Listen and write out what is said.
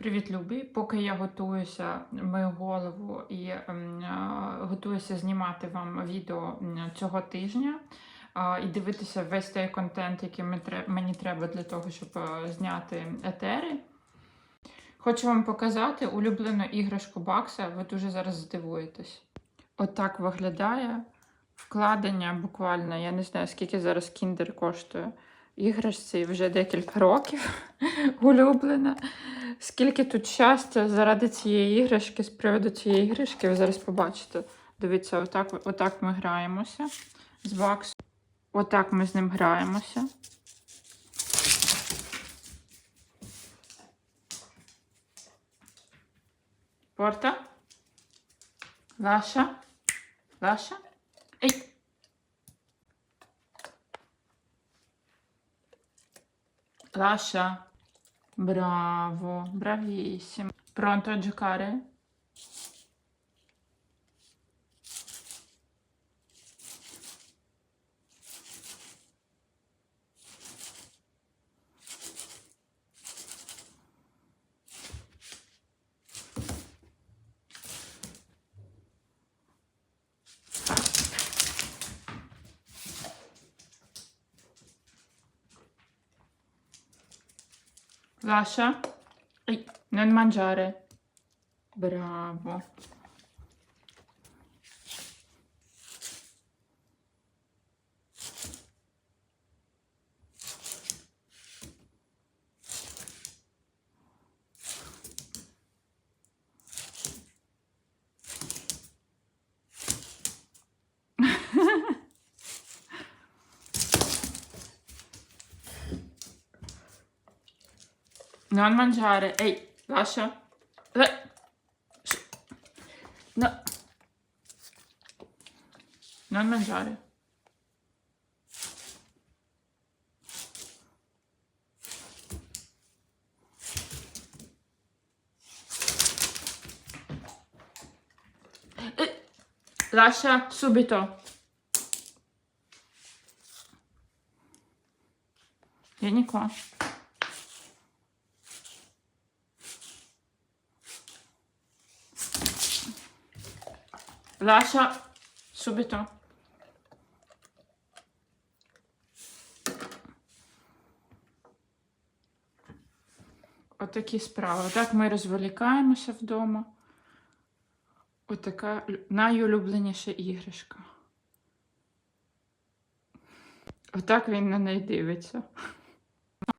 Привіт, любі! Поки я готуюся, мию голову і ем, а, готуюся знімати вам відео цього тижня а, і дивитися весь той контент, який мені треба для того, щоб е, зняти етери. Хочу вам показати улюблену іграшку Бакса. Ви дуже зараз здивуєтесь. Отак виглядає вкладення буквально. Я не знаю, скільки зараз кіндер коштує. Іграшці вже декілька років улюблена. Скільки тут щастя заради цієї іграшки, з приводу цієї іграшки, ви зараз побачите. Дивіться, отак, отак ми граємося з Баксом. Отак ми з ним граємося. Порта? Лаша? Лаша? Ей! Lascia. Bravo, bravissimo. Pronto a giocare? Lascia. Ehi, non mangiare. Bravo. Non mangiare. Ehi, lascia. Eh. No. Non mangiare. Eh, Lascia subito. Vieni qua. Lascia subito. Отакі справи. Так ми розволікаємося вдома. Отака найулюбленіша іграшка. Отак він на неї дивиться.